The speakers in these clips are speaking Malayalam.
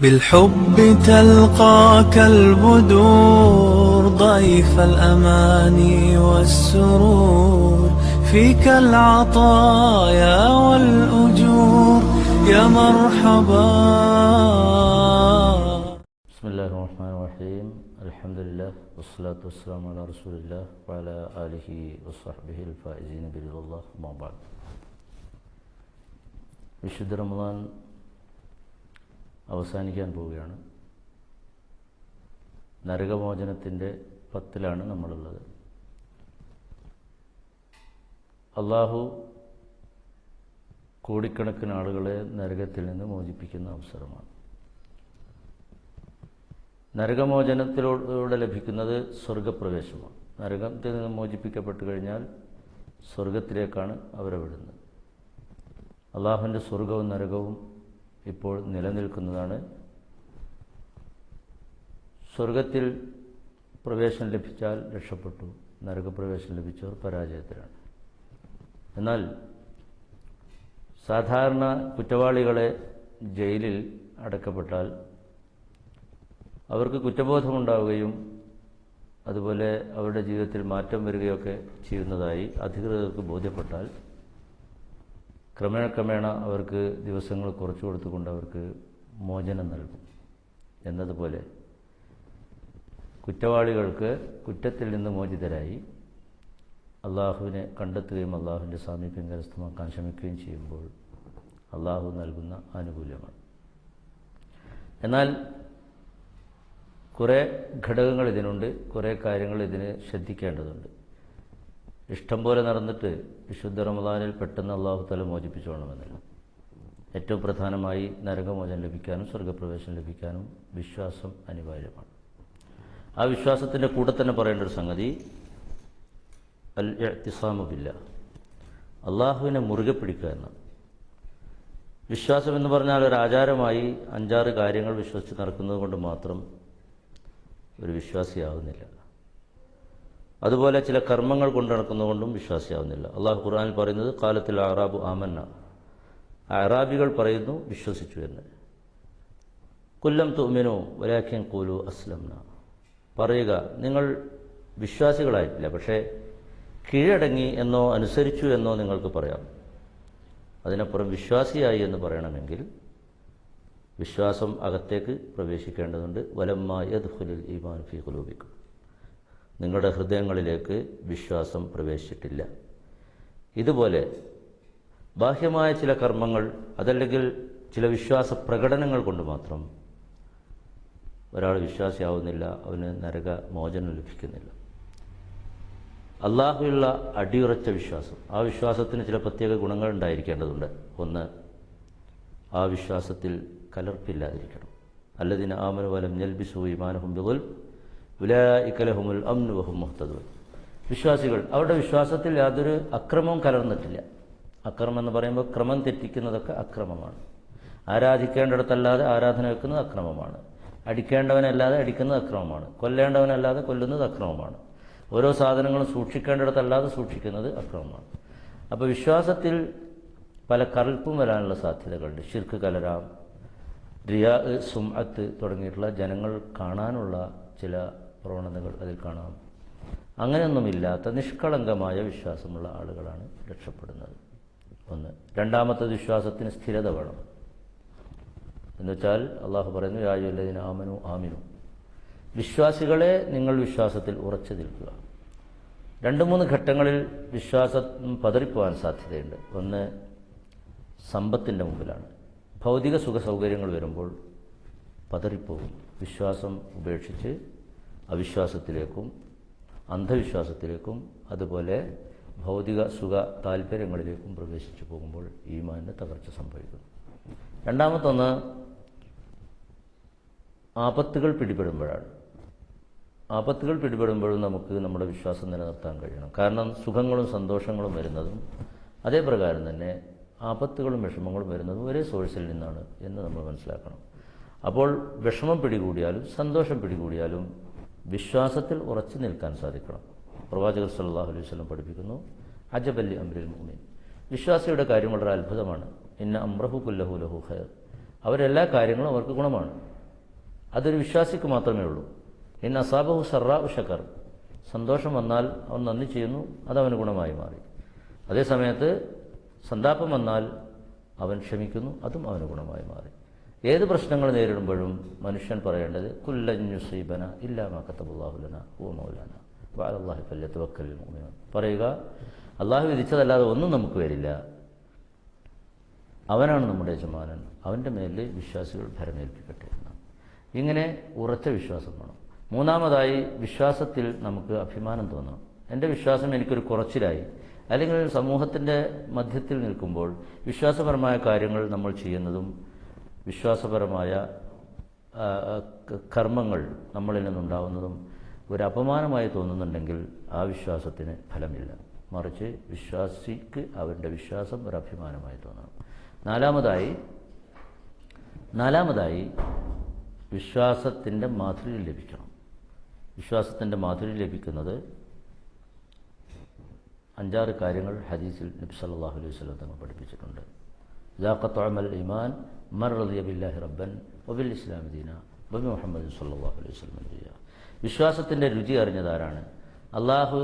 بالحب تلقاك البدور ضيف الأماني والسرور فيك العطايا والأجور يا مرحبا بسم الله الرحمن الرحيم الحمد لله والصلاة والسلام على رسول الله وعلى آله وصحبه الفائزين برضا الله ما بعد വിശുദ്ധ റമദാൻ അവസാനിക്കാൻ പോവുകയാണ്. നരകമോചനത്തിന്റെ പത്തിലാണ് നമ്മളുള്ളത്. അള്ളാഹു കോടിക്കണക്കിന് ആളുകളെ നരകത്തിൽ നിന്ന് മോചിപ്പിക്കുന്ന അവസരമാണ്. നരകമോചനത്തിലൂടെ ലഭിക്കുന്നത് സ്വർഗപ്രവേശമാണ്. നരകത്തിൽ നിന്ന് മോചിപ്പിക്കപ്പെട്ടു കഴിഞ്ഞാൽ സ്വർഗത്തിലേക്കാണ് അവരെ വിടുന്നത്. അള്ളാഹുവിന്റെ സ്വർഗവും നരകവും ഇപ്പോൾ നിലനിൽക്കുന്നതാണ്. സ്വർഗത്തിൽ പ്രവേശനം ലഭിച്ചാൽ രക്ഷപ്പെട്ടു. നരകപ്രവേശനം ലഭിച്ചവർ പരാജയത്തിലാണ്. എന്നാൽ സാധാരണ കുറ്റവാളികളെ ജയിലിൽ അടക്കപ്പെട്ടാൽ അവർക്ക് കുറ്റബോധമുണ്ടാവുകയും അതുപോലെ അവരുടെ ജീവിതത്തിൽ മാറ്റം വരികയൊക്കെ ചെയ്യുന്നതായി അധികൃതർക്ക് ബോധ്യപ്പെട്ടാൽ ക്രമേണ ക്രമേണ അവർക്ക് ദിവസങ്ങൾ കുറച്ചു കൊടുത്തുകൊണ്ട് അവർക്ക് മോചനം നൽകും. എന്നതുപോലെ കുറ്റവാളികൾക്ക് കുറ്റത്തിൽ നിന്ന് മോചിതരായി അള്ളാഹുവിനെ കണ്ടെത്തുകയും അള്ളാഹുവിന്റെ സാമീപ്യം കരസ്ഥമാക്കാൻ ശ്രമിക്കുകയും ചെയ്യുമ്പോൾ അള്ളാഹു നൽകുന്ന ആനുകൂല്യമാണ്. എന്നാൽ കുറേ ഘടകങ്ങൾ ഇതിനുണ്ട് കുറേ കാര്യങ്ങൾ ഇതിന് ശ്രദ്ധിക്കേണ്ടതുണ്ട്. ഇഷ്ടം പോലെ നടന്നിട്ട് വിശുദ്ധ റമദാനിൽ പെട്ടെന്ന് അള്ളാഹു തല മോചിപ്പിച്ചോണമെന്നില്ല ഏറ്റവും പ്രധാനമായി നരകമോചനം ലഭിക്കാനും സ്വർഗപ്രവേശനം ലഭിക്കാനും വിശ്വാസം അനിവാര്യമാണ്. ആ വിശ്വാസത്തിന്റെ കൂടെ തന്നെ പറയേണ്ട ഒരു സംഗതി അൽ എത്തിസാമുബില്ല അള്ളാഹുവിനെ മുറുകെ പിടിക്കുക എന്ന് വിശ്വാസം എന്ന് പറഞ്ഞാൽ ഒരു ആചാരമായി അഞ്ചാറ് കാര്യങ്ങൾ വിശ്വസിച്ച് നടക്കുന്നത് കൊണ്ട് മാത്രം ഒരു വിശ്വാസിയാവുന്നില്ല. അതുപോലെ ചില കർമ്മങ്ങൾ കൊണ്ട് നടക്കുന്നതുകൊണ്ടും വിശ്വാസിയാവുന്നില്ല. അള്ളാഹു ഖുർആാനിൽ പറയുന്നത് കാലത്തിൽ അറാബു ആമന്ന. അറാബികൾ പറയുന്നു വിശ്വസിച്ചു എന്ന്. കൊല്ലം തുമിനു വലാഖ്യൻ കൂലു അസ്ലംന. പറയുക നിങ്ങൾ വിശ്വാസികളായിട്ടില്ല പക്ഷേ കീഴടങ്ങി എന്നോ അനുസരിച്ചു എന്നോ നിങ്ങൾക്ക് പറയാം. അതിനപ്പുറം വിശ്വാസിയായി എന്ന് പറയണമെങ്കിൽ വിശ്വാസം അകത്തേക്ക് പ്രവേശിക്കേണ്ടതുണ്ട്. വലമ്മ വലമ്മായദ്ഖുലിൽ ഈമാൻ ഫി ഖുലൂബിക്കും. നിങ്ങളുടെ ഹൃദയങ്ങളിലേക്ക് വിശ്വാസം പ്രവേശിച്ചിട്ടില്ല. ഇതുപോലെ ബാഹ്യമായ ചില കർമ്മങ്ങൾ അതല്ലെങ്കിൽ ചില വിശ്വാസ പ്രകടനങ്ങൾ കൊണ്ട് മാത്രം ഒരാൾ വിശ്വാസിയാവുന്നില്ല അവന് നരക മോചനം ലഭിക്കുന്നില്ല. അള്ളാഹുള്ള അടിയുറച്ച വിശ്വാസം. ആ വിശ്വാസത്തിന് ചില പ്രത്യേക ഗുണങ്ങൾ ഉണ്ടായിരിക്കേണ്ടതുണ്ട്. ഒന്ന് ആ വിശ്വാസത്തിൽ കലർപ്പില്ലാതിരിക്കണം. അല്ലതിന് ആമന വലം ഞൽബിസു ഇമാനഹും വിശ്വാസികൾ അവരുടെ വിശ്വാസത്തിൽ യാതൊരു അക്രമവും കലർന്നിട്ടില്ല. അക്രമം എന്ന് പറയുമ്പോൾ ക്രമം തെറ്റിക്കുന്നതൊക്കെ അക്രമമാണ്. ആരാധിക്കേണ്ടിടത്തല്ലാതെ ആരാധന വെക്കുന്നത് അക്രമമാണ്. അടിക്കേണ്ടവനല്ലാതെ അടിക്കുന്നത് അക്രമമാണ്. കൊല്ലേണ്ടവനല്ലാതെ കൊല്ലുന്നത് അക്രമമാണ്. ഓരോ സാധനങ്ങളും സൂക്ഷിക്കേണ്ടിടത്തല്ലാതെ സൂക്ഷിക്കുന്നത് അക്രമമാണ്. അപ്പോൾ വിശ്വാസത്തിൽ പല കറുപ്പും വരാനുള്ള സാധ്യതകളുണ്ട്. ശിർക്ക് കലരാം റിയാ സുംഅത്ത് തുടങ്ങിയിട്ടുള്ള ജനങ്ങൾ കാണാനുള്ള ചില പ്രവണതകൾ അതിൽ കാണാം. അങ്ങനെയൊന്നുമില്ലാത്ത നിഷ്കളങ്കമായ വിശ്വാസമുള്ള ആളുകളാണ് രക്ഷപ്പെടുന്നത്. ഒന്ന് രണ്ടാമത്തെ വിശ്വാസത്തിന് സ്ഥിരത വേണം. എന്നുവെച്ചാൽ അള്ളാഹു പറയുന്നു യായുല്ലതിന് ആമനു ആമിനു. വിശ്വാസികളെ നിങ്ങൾ വിശ്വാസത്തിൽ ഉറച്ചു നിൽക്കുക. രണ്ട് മൂന്ന് ഘട്ടങ്ങളിൽ വിശ്വാസം പതറിപ്പോവാൻ സാധ്യതയുണ്ട്. ഒന്ന് സമ്പത്തിന്റെ മുമ്പിലാണ്. ഭൗതിക സുഖ സൗകര്യങ്ങൾ വരുമ്പോൾ പതറിപ്പോകും. വിശ്വാസം ഉപേക്ഷിച്ച് അവിശ്വാസത്തിലേക്കും അന്ധവിശ്വാസത്തിലേക്കും അതുപോലെ ഭൗതിക സുഖ താല്പര്യങ്ങളിലേക്കും പ്രവേശിച്ചു പോകുമ്പോൾ ഈമാനിന് തകർച്ച സംഭവിക്കുന്നു. രണ്ടാമത്തൊന്ന് ആപത്തുകൾ പിടിപെടുമ്പോഴാണ്. ആപത്തുകൾ പിടിപെടുമ്പോഴും നമുക്ക് നമ്മുടെ വിശ്വാസം നിലനിർത്താൻ കഴിയണം. കാരണം സുഖങ്ങളും സന്തോഷങ്ങളും വരുന്നതും അതേപ്രകാരം തന്നെ ആപത്തുകളും വിഷമങ്ങളും വരുന്നതും ഒരേ സോഴ്സിൽ നിന്നാണ് എന്ന് നമ്മൾ മനസ്സിലാക്കണം. അപ്പോൾ വിഷമം പിടികൂടിയാലും സന്തോഷം പിടികൂടിയാലും വിശ്വാസത്തിൽ ഉറച്ചു നിൽക്കാൻ സാധിക്കണം. പ്രവാചകർ സല്ലാഹു അലൈഹി വസല്ലം പഠിപ്പിക്കുന്നു അജബല്ലി അമ്രുൽ മുഅ്മിൻ വിശ്വാസിയുടെ കാര്യം വളരെ അത്ഭുതമാണ്. ഇന്ന അമ്രഹു കുല്ലഹു ലഹു ഖൈർ. അവരെല്ലാ കാര്യങ്ങളും അവർക്ക് ഗുണമാണ്. അതൊരു വിശ്വാസിക്ക് മാത്രമേ ഉള്ളൂ. ഇന്ന അസാബഹു സറാ ഉഷക്കർ സന്തോഷം വന്നാൽ അവൻ നന്ദി ചെയ്യുന്നു അത് അവന് ഗുണമായി മാറി. അതേസമയത്ത് സന്താപം വന്നാൽ അവൻ ക്ഷമിക്കുന്നു അതും അവന് ഗുണമായി മാറി. ഏത് പ്രശ്നങ്ങൾ നേരിടുമ്പോഴും മനുഷ്യൻ പറയേണ്ടത് കുല്ലഞ്ഞുസീബന ഇല്ലാ കത്തബുല്ലാഹുലന ഓ മൗലാന വാലല്ലാഹി പല്ലത്ത് വക്കൽ. പറയുക അള്ളാഹു വിധിച്ചതല്ലാതെ ഒന്നും നമുക്ക് വരില്ല. അവനാണ് നമ്മുടെ യജമാനൻ. അവന്റെ മേലിൽ വിശ്വാസികൾ ഭരമേൽപ്പിക്കട്ടെ ഇങ്ങനെ ഉറച്ച വിശ്വാസം വേണം. മൂന്നാമതായി വിശ്വാസത്തിൽ നമുക്ക് അഭിമാനം തോന്നണം എന്റെ വിശ്വാസം എനിക്കൊരു കുറച്ചിലായി. അല്ലെങ്കിൽ സമൂഹത്തിന്റെ മധ്യത്തിൽ നിൽക്കുമ്പോൾ വിശ്വാസപരമായ കാര്യങ്ങൾ നമ്മൾ ചെയ്യുന്നതും വിശ്വാസപരമായ കർമ്മങ്ങൾ നമ്മളിൽ നിന്നുണ്ടാവുന്നതും ഒരു അപമാനമായി തോന്നുന്നുണ്ടെങ്കിൽ ആ വിശ്വാസത്തിന് ഫലമില്ല. മറിച്ച് വിശ്വാസിക്ക് അവരുടെ വിശ്വാസം ഒരു അഭിമാനമായി തോന്നണം നാലാമതായി നാലാമതായി വിശ്വാസത്തിന്റെ മാധുര്യം ലഭിക്കണം. വിശ്വാസത്തിന്റെ മാധുര്യം ലഭിക്കുന്നത് അഞ്ചാറ് കാര്യങ്ങൾ ഹദീസിൽ നബി സല്ലല്ലാഹു അലൈഹി വസല്ലം തങ്ങൾ പഠിപ്പിച്ചിട്ടുണ്ട്. ജാഖത്തുഅമൽ ഈമാൻ മർ رضي ബില്ലാഹി റബ്ബൻ വബിൽ ഇസ്ലാമി ദീന ബബി മുഹമ്മദ് സല്ലല്ലാഹു അലൈഹി നബിയ വിശ്വാസത്തിന്റെ രുചി അറിഞ്ഞതാരാണ്? അള്ളാഹു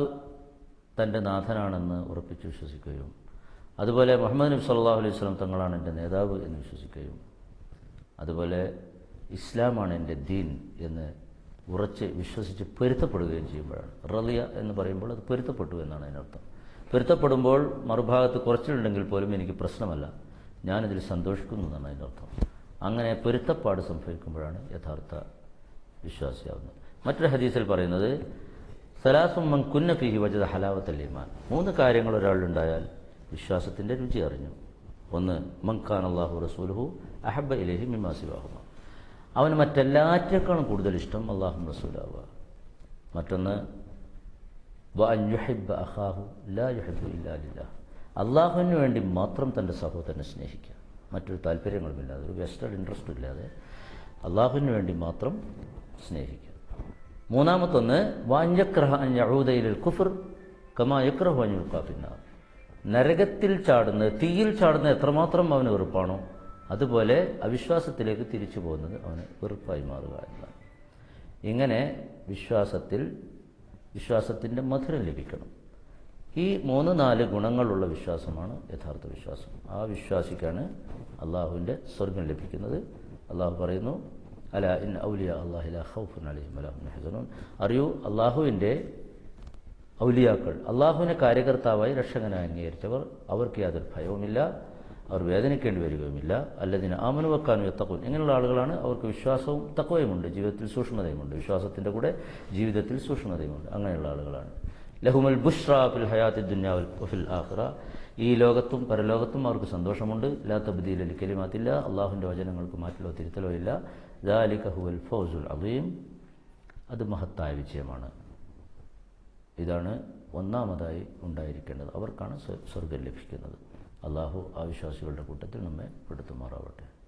തന്റെ നാഥനാണെന്ന് ഉറപ്പിച്ച് വിശ്വസിക്കുകയും അതുപോലെ മുഹമ്മദ് നബി സല്ലാഹു അലൈഹി സ്വലം തങ്ങളാണ് എന്റെ നേതാവ് എന്ന് വിശ്വസിക്കുകയും അതുപോലെ ഇസ്ലാമാണ് എന്റെ ദീൻ എന്ന് ഉറച്ച് വിശ്വസിച്ച് പൊരുത്തപ്പെടുകയും ചെയ്യുമ്പോഴാണ്. റലിയ എന്ന് പറയുമ്പോൾ അത് പൊരുത്തപ്പെട്ടു എന്നാണ് അതിനർത്ഥം. പൊരുത്തപ്പെടുമ്പോൾ മറുഭാഗത്ത് കുറച്ചിലുണ്ടെങ്കിൽ പോലും എനിക്ക് പ്രശ്നമല്ല. ഞാനിതിൽ സന്തോഷിക്കുന്നു എന്നാണ് അർത്ഥം. അങ്ങനെ പൊരുത്തപ്പാട് സംഭവിക്കുമ്പോഴാണ് യഥാർത്ഥ വിശ്വാസിയാവുന്നത്. മറ്റൊരു ഹദീസിൽ പറയുന്നത് സലാസുമ്മൻ കുന്നഫിഹി വജത ഹലാവത്തൽ ഈമാൻ. മൂന്ന് കാര്യങ്ങൾ ഒരാളുണ്ടായാൽ വിശ്വാസത്തിന്റെ രുചി അറിഞ്ഞു. ഒന്ന് മങ്കാൻ അള്ളാഹു റസൂലുഹു അഹബ ഇലഹി മിമാസിബാഹുമ അവന് മറ്റെല്ലാറ്റിനേക്കാളും കൂടുതൽ ഇഷ്ടം അള്ളാഹു റസൂലാവുക. മറ്റൊന്ന് വഅൻ യുഹിബ്ബ അഖാഹു ലാ യുഹിബ്ബു ഇല്ലാ അള്ളാഹുവിന് വേണ്ടി മാത്രം തന്റെ സഹോദരനെ സ്നേഹിക്കുക. മറ്റൊരു താല്പര്യങ്ങളുമില്ലാതെ ഒരു വെസ്റ്റേൺ ഇൻട്രസ്റ്റും ഇല്ലാതെ അള്ളാഹുവിന് വേണ്ടി മാത്രം സ്നേഹിക്കുക. മൂന്നാമത്തൊന്ന് വാഞ്ഞക്രഹ അഴുതയിൽ കുഫർ കമാ യക്രഹു അഞ്ഞുൽക്കാഫിന്നാർ നരകത്തിൽ ചാടുന്ന തീയിൽ ചാടുന്ന എത്രമാത്രം അവന് വെറുപ്പാണോ അതുപോലെ അവിശ്വാസത്തിലേക്ക് തിരിച്ചു പോകുന്നത് അവന് വെറുപ്പായി മാറുക എന്നതാണ്. ഇങ്ങനെ വിശ്വാസത്തിൽ വിശ്വാസത്തിന്റെ മധുരം ലഭിക്കണം. ഈ മൂന്ന് നാല് ഗുണങ്ങളുള്ള വിശ്വാസമാണ് യഥാർത്ഥ വിശ്വാസം. ആ വിശ്വാസിക്കാണ് അള്ളാഹുവിന്റെ സ്വർഗം ലഭിക്കുന്നത്. അള്ളാഹു പറയുന്നു അല ഇൻ ഔലിയ അള്ളാഹില ഹൗഫുൻ അലഹിം അലാഹുൻ ഹസനൂൻ അറിയൂ അള്ളാഹുവിന്റെ ഔലിയാക്കൾ അള്ളാഹുവിനെ കാര്യകർത്താവായി രക്ഷകനായി അംഗീകരിച്ചവർ അവർക്ക് യാതൊരു ഭയവുമില്ല അവർ വേദനിക്കേണ്ടി വരികയുമില്ല. അല്ലതിന് ആമനു വെക്കാനും എത്തക്കും ഇങ്ങനെയുള്ള ആളുകളാണ് അവർക്ക് വിശ്വാസവും തക്കവയുമുണ്ട് ജീവിതത്തിൽ സൂക്ഷ്മതയുമുണ്ട് വിശ്വാസത്തിന്റെ കൂടെ ജീവിതത്തിൽ സൂക്ഷ്മതയുമുണ്ട്. അങ്ങനെയുള്ള ആളുകളാണ്. ലഹുമൽ ബുഷ്ര ഫിൽ ഹയാത്തി ദുന്യാവൽ ആഖിറ. ഈ ലോകത്തും പരലോകത്തും അവർക്ക് സന്തോഷമുണ്ട്. ലാ തബ്ദീൽ അലി കലിമാത്തില്ല. അള്ളാഹുവിന്റെ വചനങ്ങൾക്ക് മാറ്റിലോ തിരുത്തലോ ഇല്ല. ദാലി ഹുവൽ ഫൗസുൽ അലീം അത് മഹത്തായ വിജയമാണ്. ഇതാണ് ഒന്നാമതായി ഉണ്ടായിരിക്കേണ്ടത്. അവർക്കാണ് സ്വ- സ്വർഗം ലഭിക്കുന്നത്. അള്ളാഹു ആ വിശ്വാസികളുടെ കൂട്ടത്തിൽ നമ്മെ പെടുത്തുമാറാവട്ടെ.